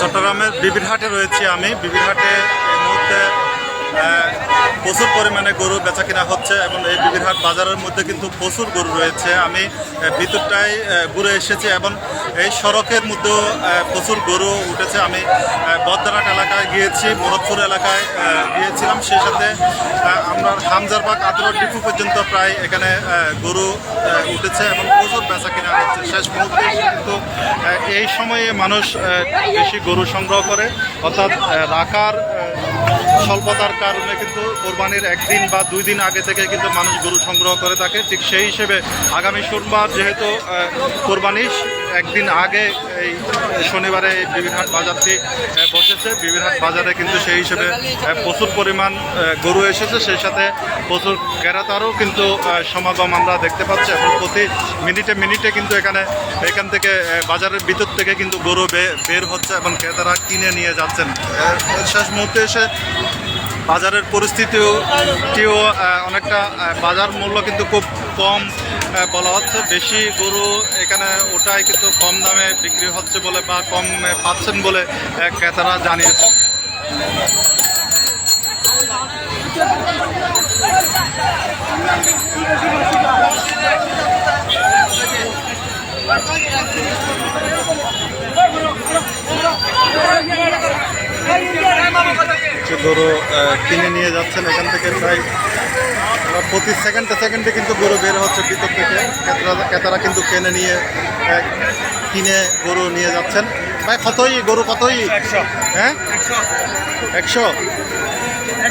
চট্টগ্রামের বিবির হাটে রয়েছি আমি। বিবিরহাটে এই মুহূর্তে প্রচুর পরিমাণে গরু বেচা কিনা হচ্ছে এবং এই বিবিরহাট বাজারের মধ্যে কিন্তু প্রচুর গরু রয়েছে। আমি ভিতরটায় ঘুরে এসেছি এবং এই সড়কের মধ্যেও প্রচুর গরু উঠেছে। আমি বদ্রাট এলাকায় গিয়েছি মোরদপুর এলাকায় গিয়েছিলাম। সেই সাথে আমরা হামজারবাগ আতরট ডিপু পর্যন্ত প্রায় এখানে গরু উঠেছে এবং প্রচুর বেচা কিনা হচ্ছে। শেষ মুহূর্তে কিন্তু এই সময়ে মানুষ বেশি গরু সংগ্রহ করে। অর্থাৎ রাখার স্বল্পতার কারণে কিন্তু কোরবানির একদিন বা দুই দিন আগে থেকে কিন্তু মানুষ গরু সংগ্রহ করে থাকে। ঠিক সেই হিসেবে আগামী সোমবার যেহেতু কোরবানি একদিন আগে এই শনিবারে এই বিবিরহাট বাজারটি বসেছে। বিবিরহাট বাজারে কিন্তু সেই হিসেবে প্রচুর পরিমাণ গরু এসেছে। সেই সাথে প্রচুর ক্রেতারও কিন্তু সমাগম আমরা দেখতে পাচ্ছি। এবং প্রতি মিনিটে মিনিটে কিন্তু এখানে, এখান থেকে বাজারের ভিতর থেকে কিন্তু গরু বের হচ্ছে এবং ক্রেতারা কিনে নিয়ে যাচ্ছেন। শেষ মুহূর্তে এসে বাজারের পরিস্থিতিও অনেকটা বাজার মূল্য কিন্তু খুব কম বলা হচ্ছে বেশি গরু এখানে ওটাই কিন্তু কম দামে বিক্রি হচ্ছে বলে বা কম পাচ্ছেন বলে ক্রেতারা জানিয়েছে যে গরু কিনে নিয়ে যাচ্ছেন এখান থেকে প্রায় প্রতি সেকেন্ডে সেকেন্ডে কিন্তু গরু বের হচ্ছে ভিতর থেকে। ক্রেতারা কিন্তু কিনে নিয়ে কিনে গরু নিয়ে যাচ্ছেন। ভাই কতই? গরু কতই? হ্যাঁ? একশো।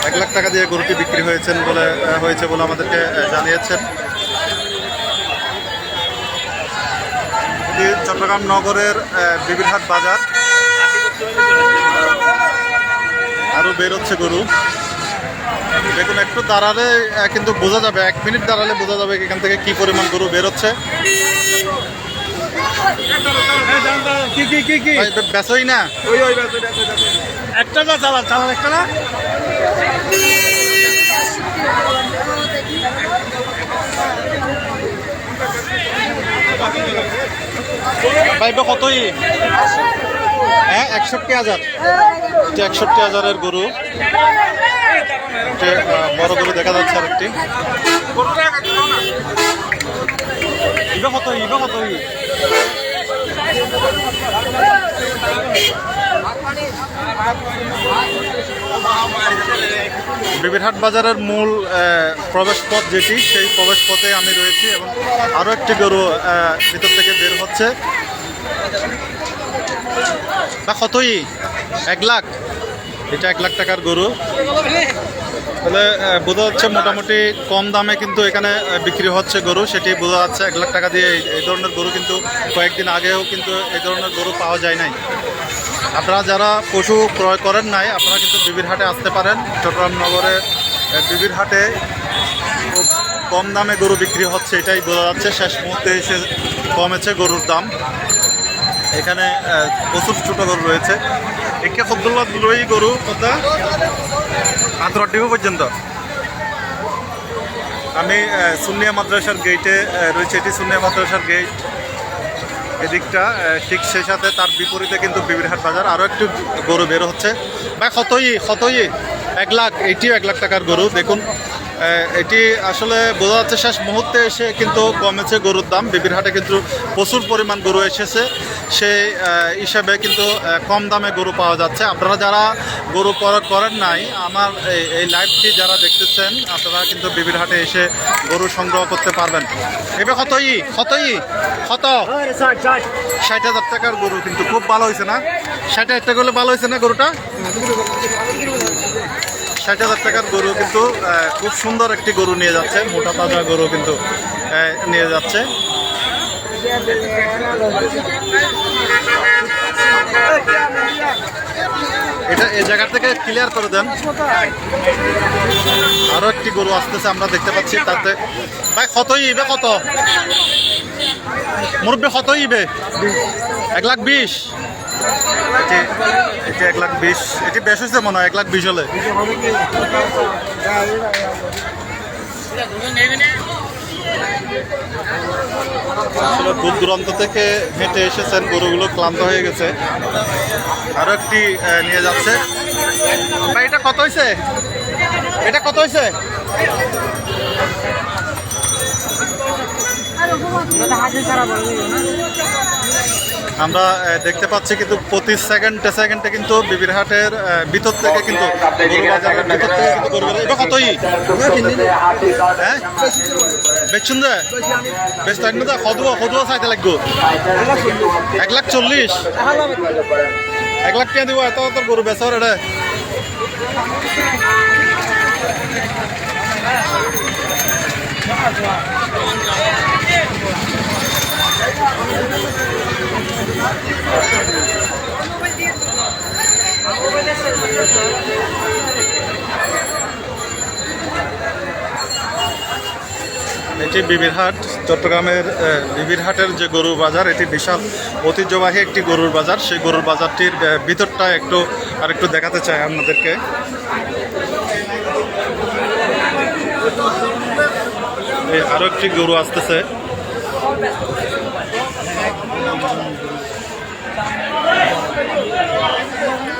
এক লাখ টাকা দিয়ে গরুটি বিক্রি হয়েছেন বলে হয়েছে বলে আমাদেরকে জানিয়েছেন। চট্টগ্রাম নগরের বিবিরহাট বাজার। আরও বেরোচ্ছে গরু। দেখুন একটু দাঁড়ালে কিন্তু বোঝা যাবে এক মিনিট দাঁড়ালে বোঝা যাবে এখান থেকে কি পরিমাণ গরু বেরোচ্ছে বেচোই না। একটা না চালান চালান একটা না। ভাই কতই? হ্যাঁ একষট্টি হাজার। একষট্টি হাজারের গরু। বড় গরু দেখা যাচ্ছে আরেকটি। বিবিরহাট বাজারের মূল আহ, প্রবেশ পথ যেটি সেই প্রবেশ পথে আমি রয়েছি এবং আরও একটি গরু ভিতর থেকে বের হচ্ছে। বা কতই? এক লাখ। এটা এক লাখ টাকার গরু। তাহলে বোঝা যাচ্ছে মোটামুটি কম দামে কিন্তু এখানে বিক্রি হচ্ছে গরু। সেটি বোঝা যাচ্ছে এক লাখ টাকা দিয়ে এই- ধরনের গরু কিন্তু কয়েকদিন আগেও কিন্তু এই ধরনের গরু পাওয়া যায় নাই। আপনারা যারা পশু ক্রয় করেন নাই, আপনারা কিন্তু বিবির হাটে আসতে পারেন। চট্টগ্রাম নগরে বিবির হাটে কম দামে গরু বিক্রি হচ্ছে, এটাই বোঝা যাচ্ছে। শেষ মুহূর্তে এসে কমেছে গরুর দাম। এখানে প্রচুর ছোট গরু রয়েছে। একে সবদুল্লাহ রই গরু কথা? আন্তর ডিপো পর্যন্ত। আমি আহ, সুন্নিয়া মাদ্রাসার আহ, রয়েছে। এটি সুন্নিয়া মাদ্রাসার গেট এদিকটা ঠিক সেই সাথে তার বিপরীতে কিন্তু বিবিরহাট বাজার। আরও একটু গরু বের হচ্ছে। বা কতই কতই? এক লাখ এটিও এক লাখ টাকার গরু দেখুন। এটি আসলে বোঝা যাচ্ছে শেষ মুহূর্তে এসে কিন্তু কমেছে গরুর দাম। বিবিরহাটে কিন্তু প্রচুর পরিমাণ গরু এসেছে। সেই হিসাবে কিন্তু কম দামে গরু পাওয়া যাচ্ছে। আপনারা যারা গরু ক্রয় করেন নাই, আমার এই- লাইভটি যারা দেখতেছেন, আপনারা কিন্তু বিবিরহাটে এসে গরু সংগ্রহ করতে পারবেন। এবার কতই? কতই? কত? ষাট হাজার টাকার গরু কিন্তু খুব ভালো হয়েছে না? ষাট হাজার টাকা হলে ভালো হয়েছে না গরুটা? ষাট হাজার টাকার গরু কিন্তু খুব সুন্দর একটি গরু নিয়ে যাচ্ছে, মোটা তাজা গরু কিন্তু নিয়ে যাচ্ছে। এটা এই জায়গা থেকে ক্লিয়ার করে দেন। আরও একটি গরু আসতেছে, আমরা দেখতে পাচ্ছি তাতে। ভাই, কত ইবে, কত? মুরব্বী, কত ইবে? এক লাখ বিশ। এটি এটি এক লাখ বিশ, এটি বেশ হয়েছে মনে হয়, এক লাখ বিশ হলে। আসলে দূর দূরান্ত থেকে হেঁটে এসেছেন, গরুগুলো ক্লান্ত হয়ে গেছে। আরও একটি নিয়ে যাচ্ছে। ভাই, এটা কত হয়েছে? এটা কত হয়েছে? আমরা দেখতে পাচ্ছি কিন্তু প্রতি সেকেন্ডে সেকেন্ডে কিন্তু বিবিরহাটের ভিতর থেকে কিন্তু ভিতর থেকে কিন্তু গরু এটা কতই? হ্যাঁ? বেচুন দে বেশ থাকবে দা সদুয়া সদুয়া চাইতে লাগবো। এক লাখ চল্লিশ। এক লাখ টাকা দিব, এত তোর গরু বেচার এটা এটি বিবিরহাট, চট্টগ্রামের বিবিরহাটের যে গরুর বাজার, এটি বিশাল ঐতিহ্যবাহী একটি গরুর বাজার। সেই গরুর বাজারটির ভিতরটা একটু আর একটু দেখাতে চাই আপনাদেরকে। এই আরও একটি গরু আসতেছে।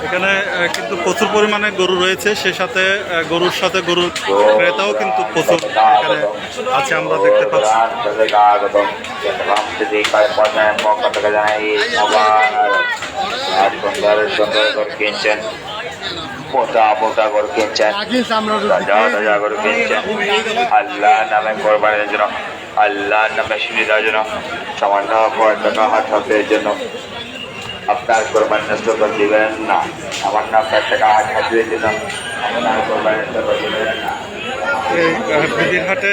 এখানে কিন্তু প্রচুর পরিমাণে গরু রয়েছে সে সাথে গরুর সাথে গরুর ক্রেতাও কিন্তু প্রচুর এখানে আছে, আমরা দেখতে পাচ্ছি। কিনছেন কিনছেন কিনছেন আল্লাহ নামে কোরবানির জন্য নামে সুবিধার জন্য, সামান্য কয়েক জন্য। আপনার কোরবানি নষ্ট করে দিবেন না। সামান্য কয়েক টাকা হাত দিলাম। আপনার কোরবানি নষ্ট করে দিবেন না। আহ, বিদিরহাটে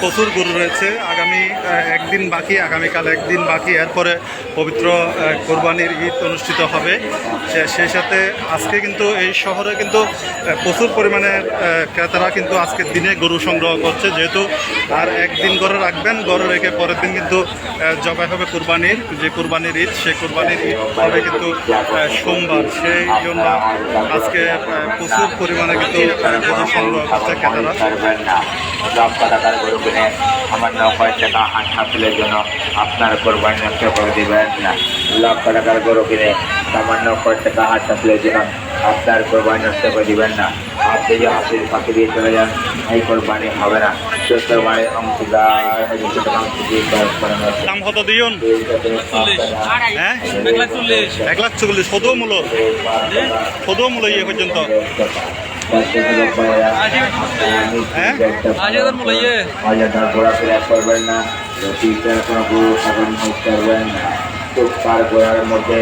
প্রচুর গরু রয়েছে। আগামী একদিন বাকি আগামীকাল একদিন বাকি। এরপরে পবিত্র কোরবানির ঈদ অনুষ্ঠিত হবে। সেই সাথে আজকে কিন্তু এই শহরে কিন্তু প্রচুর পরিমাণে ক্রেতারা কিন্তু আজকের দিনে গরু সংগ্রহ করছে। যেহেতু আর একদিন গড়ে রাখবেন গড়ে রেখে পরের দিন কিন্তু জবাই হবে কোরবানির। যে কোরবানির ঈদ সেই কোরবানির ঈদ হবে কিন্তু সোমবার। সেই জন্য আজকে প্রচুর পরিমাণে কিন্তু গরু সংগ্রহ করছে ক্রেতারা করবেন না। লক্ষ টাকার গরু কিনে আমার নব্বই টাকা হাত হাসিলের জন্য আপনার কোরবানি নষ্ট করে দিবেন না। লক্ষ টাকার গরু কিনে সামান্য কয়েক টাকা হাত হাসিলের জন্য আপনার কোরবানি নষ্ট করে দিবেন না। আপনি যে হাসির ফাঁকি দিয়ে চলে যান এই কোরবানি হবে না। বারে অংশীদার। দাম কত দিয়ন? হ্যাঁ? এক লাখ চল্লিশ সদৌ মূল্য। সদৌ মূল্য ইয়ে পর্যন্ত। অযথা ঘোরাফেরা করবেন না রসিকদের কোনো গরু ছাগল করবেন না টুকপার গোড়ার মধ্যে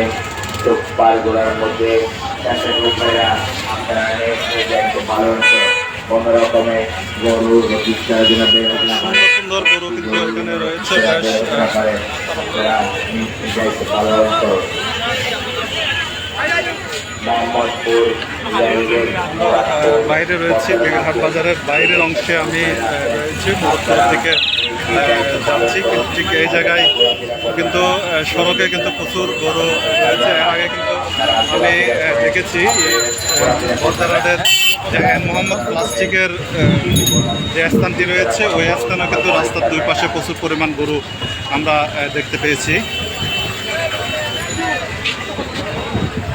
টুকপার গোড়ার মধ্যে চাষের লোকেরা আপনারা পালন করে কোনো রকমে গরু রসিকদের জন্য বের হতে না পারে। সুন্দর গরু কিন্তু এখানে রয়েছে পালন করো বাইরে রয়েছি বেগরহাট বাজারের বাইরের অংশে আমি রয়েছি, মুহূর্তের দিকে যাচ্ছি ঠিক এই জায়গায় কিন্তু সড়কে কিন্তু প্রচুর গরু রয়েছে। এর আগে কিন্তু আমি দেখেছি বর্দারাটের মোহাম্মদ প্লাস্টিকের যে স্থানটি রয়েছে, ওই স্থানেও কিন্তু রাস্তার দুই পাশে প্রচুর পরিমাণ গরু আমরা দেখতে পেয়েছি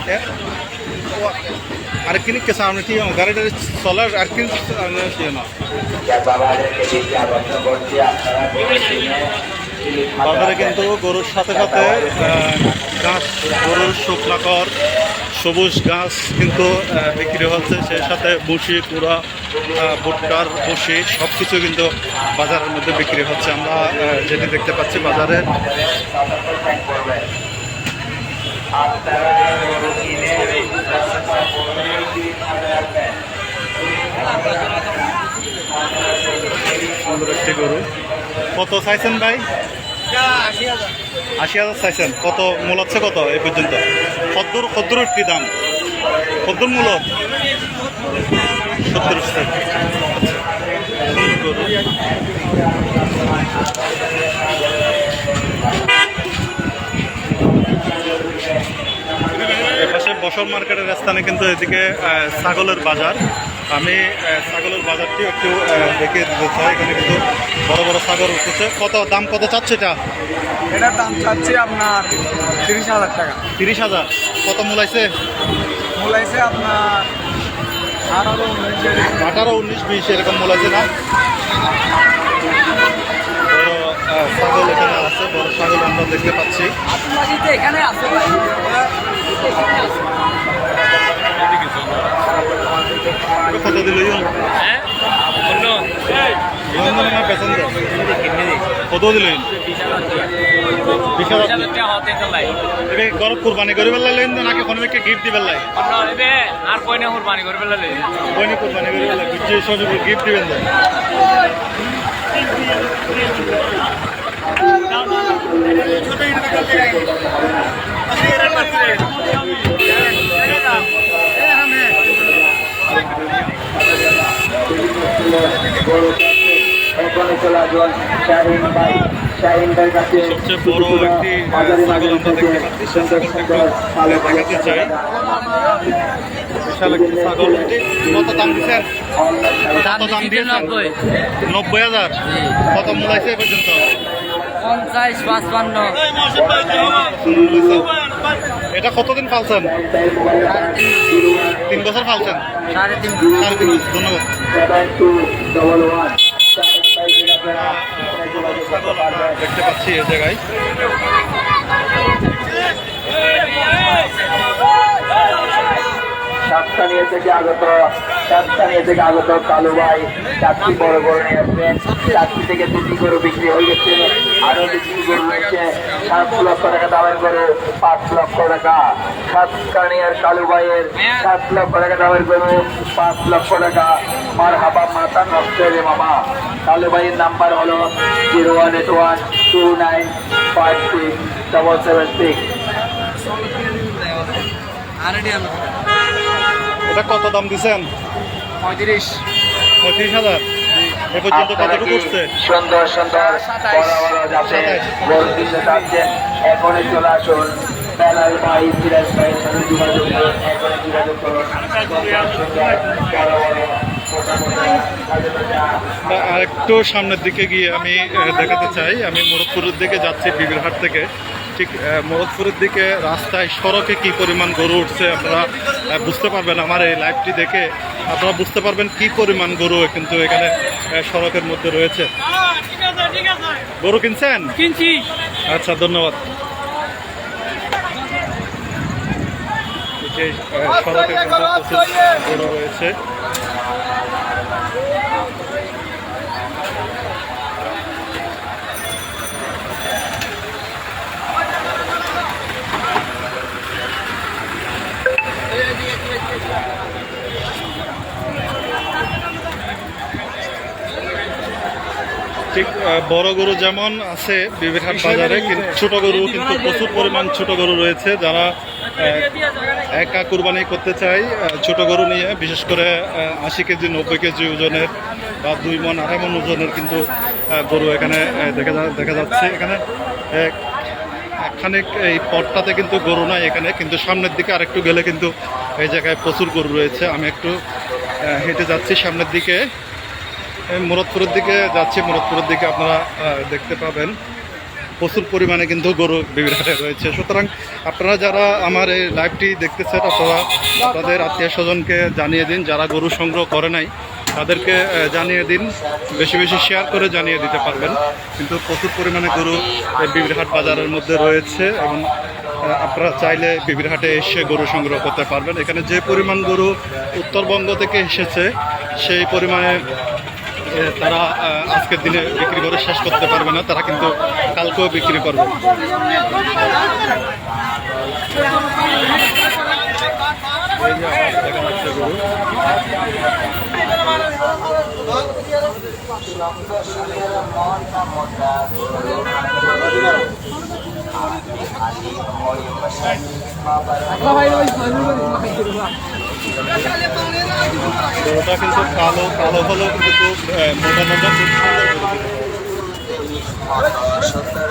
এ, ও- আর কিনি কে সামনে কি গাড়ি টাড়ি চলার আর কিনি না বাবাদেরকে দিতে আবদ্ধ করছি আপনারা বাজারে কিন্তু গরুর সাথে সাথে ঘাস গরুর শুকনাকর সবুজ ঘাস কিন্তু বিক্রি হচ্ছে। সেই সাথে বসি কুড়া ভুট্টার বসি সব কিছু কিন্তু বাজারের মধ্যে বিক্রি হচ্ছে। আমরা যেটি দেখতে পাচ্ছি বাজারে। একটি গরু। কত চাইছেন ভাই? আশি হাজার চাইছেন। কত মূল হচ্ছে কত এই পর্যন্ত? সত্তর সত্তর কি দাম। সত্তর মূল? সত্তর এপাশে বসল মার্কেটের স্থানে কিন্তু এদিকে ছাগলের বাজার। আমি ছাগলের বাজারটি একটু দেখিয়ে দিতে চাই। এখানে কিন্তু বড় বড় ছাগল উঠেছে। কত দাম কত চাচ্ছে এটা? এটার দাম চাচ্ছে আপনার তিরিশ হাজার টাকা। তিরিশ হাজার। কত মূলাইছে? মূলাইছে আপনার আঠারো উনিশ। আঠারো উনিশ বিশ এরকম মূলাইছে না? বড় ছাগল এখানে আছে বড় ছাগল আমরা দেখতে পাচ্ছি। এখানে আছে। কত দিল কত দিল গরম কুরবানি করে বেলা লেন নাকি কোনো মেয়েকে গিফট দিবেন লাই আর কয়না কুরবানি করে ফেলালে বইনি কুরবানি করে বেলা যে সব গিফট দিবেন বিশাল একটি ছাগল। এটি কত দাম দিচ্ছেন? কত দাম দিয়েছেন নব্বই। হাজার। কত মূলাইছে এ পর্যন্ত? পঞ্চাশ পাঁচপান্ন। এটা কতদিন পালছেন তিন বছর পালছেন সাড়ে তিন সাড়ে তিন বছর ধন্যবাদ। দেখতে পাচ্ছি এই জায়গায়। সাতস্থানীয় থেকে আগত সাতস্থানীয় থেকে আগত কালু ভাই চারটি বড় বড় নিয়ে আসছেন। চারটি থেকে দুটি গরু বিক্রি হয়ে গেছে। আরও দুটি গরু রয়েছে সাত লক্ষ টাকা দামের গরু পাঁচ লক্ষ টাকা। সাতস্থানীয় কালু ভাইয়ের সাত লক্ষ টাকা দামের গরু পাঁচ লক্ষ টাকা। মার হাবা মাথা নষ্ট রে মামা কালু ভাইয়ের নাম্বার হলো zero one eight one two nine five six double seven six. এটা কত দাম দিচ্ছেন পঁয়ত্রিশ। পঁয়ত্রিশ হাজার। এ পর্যন্ত কতটুকু উঠছে? সুন্দর সুন্দর বড় বড়। গরু চাচ্ছেন এখনই চলে আসুন। বেলাল ভাই সিরাজ ভাইয়ের সাথে যোগাযোগ করুন এখনই যোগাযোগ করুন। সুন্দর সুন্দর বড় বড় মোটা মোটা তাজা তাজা আর একটু সামনের দিকে গিয়ে আমি দেখাতে চাই। আমি মোরদপুরের দিকে যাচ্ছি বিবিরহাট থেকে। ঠিক আহ, মোরদপুরের দিকে রাস্তায় সড়কে কি পরিমাণ গরু উঠছে আপনারা বুঝতে পারবেন আমার এই লাইভটি দেখে। আপনারা বুঝতে পারবেন কি পরিমাণ গরু কিন্তু এখানে সড়কের মধ্যে রয়েছে। গরু কিনছেন? কিনছি। আচ্ছা ধন্যবাদ। এই যে, আহ, সড়কে কিন্তু প্রচুর গরু রয়েছে। ঠিক বড় গরু যেমন আছে বিবিরহাট বাজারে, কিন্তু ছোট গরু কিন্তু প্রচুর পরিমাণ ছোট গরু রয়েছে যারা একা কুরবানি করতে চাই ছোট গরু নিয়ে, বিশেষ করে আশি কেজি, নব্বই কেজি ওজনের বা দুই মন, আড়াই মন ওজনের কিন্তু গরু এখানে দেখা দেখা যাচ্ছে এখানে। খানিক এই পথটাতে কিন্তু গরু নাই এখানে, কিন্তু সামনের দিকে আরেকটু গেলে কিন্তু এই জায়গায় প্রচুর গরু রয়েছে। আমি একটু হেঁটে যাচ্ছি সামনের দিকে। মুরদপুরের দিকে যাচ্ছি। মুরদপুরের দিকে আপনারা দেখতে পাবেন। প্রচুর পরিমাণে কিন্তু গরু বিবিরহাটে রয়েছে। সুতরাং আপনারা যারা আমার এই লাইভটি দেখতেছেন আপনারা তাদের আত্মীয় স্বজনকে জানিয়ে দিন, যারা গরু সংগ্রহ করে নাই, তাদেরকে জানিয়ে দিন। বেশি বেশি শেয়ার করে জানিয়ে দিতে পারবেন। কিন্তু প্রচুর পরিমাণে গরু বিবিরহাট বাজারের মধ্যে রয়েছে এবং আপনারা চাইলে বিবিরহাটে এসে গরু সংগ্রহ করতে পারবেন। এখানে যে পরিমাণ গরু উত্তরবঙ্গ থেকে এসেছে, সেই পরিমাণে তারা আজকের দিনে বিক্রি করে শেষ করতে পারবে না, তারা কিন্তু কালকেও বিক্রি করবে। এই গরুটা কিন্তু কালো কালো হলেও কিন্তু মোটা মোটা খুব সুন্দর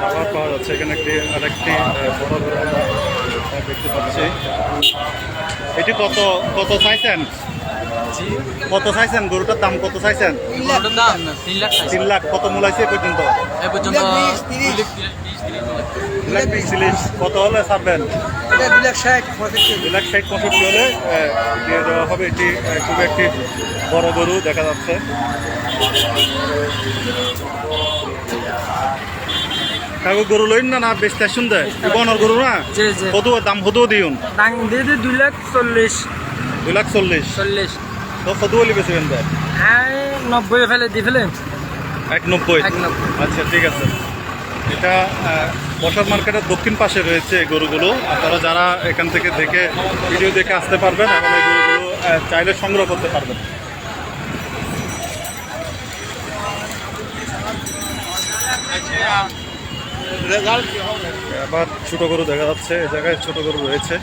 খাবার পাওয়া যাচ্ছে এখানে একটি আরেকটি বড় আহ, দেখতে পাচ্ছি। এটি কত কত চাইছেন? কত চাইছেন? গরুটার দাম কত চাইছেন? তিন লাখ। তিন লাখ কত মূলাইছে এ পর্যন্ত? এ পর্যন্ত বিশ কত হলে ছাড়বেন লাখ ষাট পঁয়ষট্টি। হলে দিয়ে দেওয়া হবে এটি খুব একটি বড় গরু দেখা যাচ্ছে। কাগজ গরু লইন না না বেশ স্টেশন দেয় বনর গরু না। কত দাম কত দিউন। দাম দিয়ে দিই দুই লাখ চল্লিশ। দুই লাখ চল্লিশ। চল্লিশ। তো কত হলে বেশি দেয় হ্যাঁ নব্বই ফেলে দি ফেলে। এক নব্বই। এক নব্বই। আচ্ছা ঠিক আছে। এটা বসার মার্কেটের দক্ষিণ পাশে রয়েছে এই গরুগুলো। আপনারা যারা এখান থেকে দেখে, ভিডিও দেখে আসতে পারবেন এবং এই গরুগুলো চাইলে সংগ্রহ করতে পারবেন। আবার ছোট গরু দেখা যাচ্ছে, এ জায়গায় ছোট গরু রয়েছে।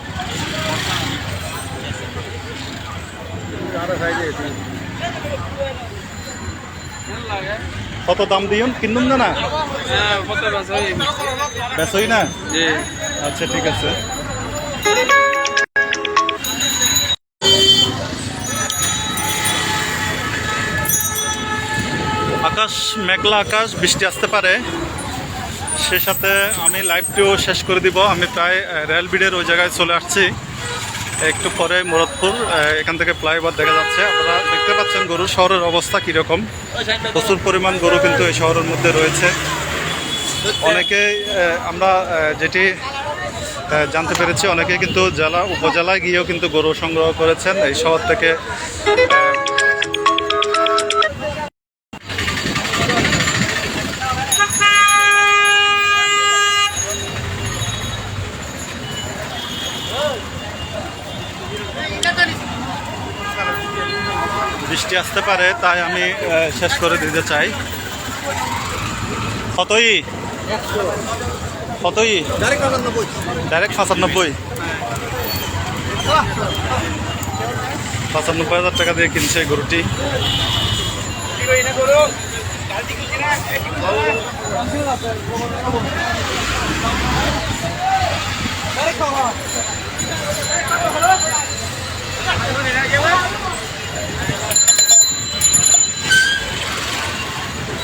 কত দাম দিউন কিনুন না না? বেসই না? আচ্ছা ঠিক আছে। আকাশ, মেঘলা আকাশ, বৃষ্টি আসতে পারে। সে সাথে আমি লাইভটিও শেষ করে দিব। আমি প্রায় রেল বিডের ওই জায়গায় চলে আসছি। একটু পরে মুরাদপুর এখান থেকে ফ্লাইওভার দেখা যাচ্ছে। আপনারা দেখতে পাচ্ছেন গরু শহরের অবস্থা কীরকম। প্রচুর পরিমাণ গরু কিন্তু এই শহরের মধ্যে রয়েছে। অনেকেই আমরা যেটি জানতে পেরেছি, অনেকে কিন্তু জেলা, উপজেলায় গিয়েও কিন্তু গরু সংগ্রহ করেছেন। এই শহর থেকে বৃষ্টি আসতে পারে, তাই আমি শেষ করে দিতে চাই। কতই কতই ডাইরেক্ট পঁচানব্বই পঁচানব্বই হাজার টাকা দিয়ে কিনছে গরুটি।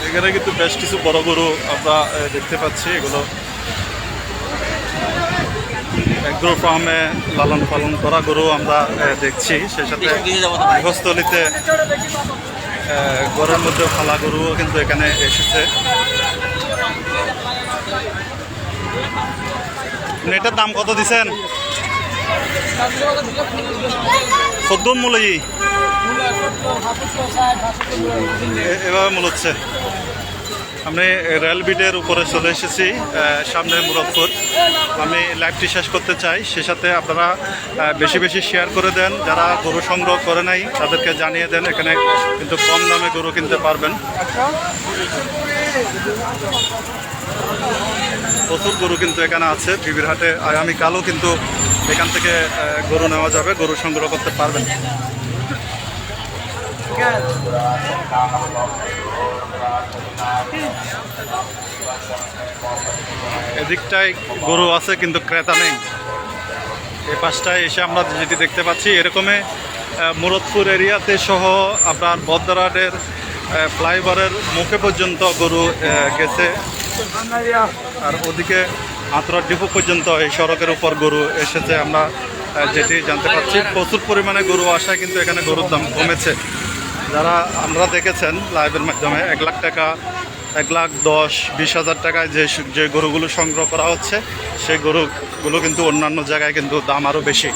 এখানে কিন্তু বেশ কিছু বড় গরু আমরা দেখতে পাচ্ছি। এগুলো এগ্রো ফার্মে লালন পালন করা গরু আমরা দেখছি। সেই সাথে গৃহস্থলিতে গরুর মধ্যে ফালা গরুও কিন্তু এখানে এসেছে। নেটের দাম কত দিছেন? মূল্য। এ- এভাবে মূল হচ্ছে। আমি রেল বিডের উপরে চলে এসেছি সামনে মুরাদপুর। আমি লাইভটি শেষ করতে চাই, সে সাথে আপনারা বেশি বেশি শেয়ার করে দেন। যারা গরু সংগ্রহ করে নাই, তাদেরকে জানিয়ে দেন, এখানে কিন্তু কম দামে গরু কিনতে পারবেন। প্রচুর গরু কিন্তু এখানে আছে, বিবিরহাটে আগামীকালও কিন্তু এখান থেকে গরু নেওয়া যাবে, গরু সংগ্রহ করতে পারবেন। এদিকটায় গরু আছে কিন্তু ক্রেতা নেই। এই পাশটায় এসে আমরা যেটি দেখতে পাচ্ছি এরকমে আহ, মুরদপুর এরিয়াতে সহ আপনার বদ্রাটের ফ্লাইওভারের মুখে পর্যন্ত গরু গেছে। আর ওদিকে আন্তরার ডিপো পর্যন্ত এই সড়কের উপর গরু এসেছে। আমরা যেটি জানতে পারছি প্রচুর পরিমাণে গরু আসায় কিন্তু এখানে গরুর দাম কমেছে। যারা আমরা দেখেছেন লাইভের মাধ্যমে, এক লাখ টাকা, এক লাখ দশ, বিশ হাজার টাকায় যে যে গরুগুলো সংগ্রহ করা হচ্ছে, সেই গরুগুলো কিন্তু অন্যান্য জায়গায় কিন্তু দাম আরও বেশি।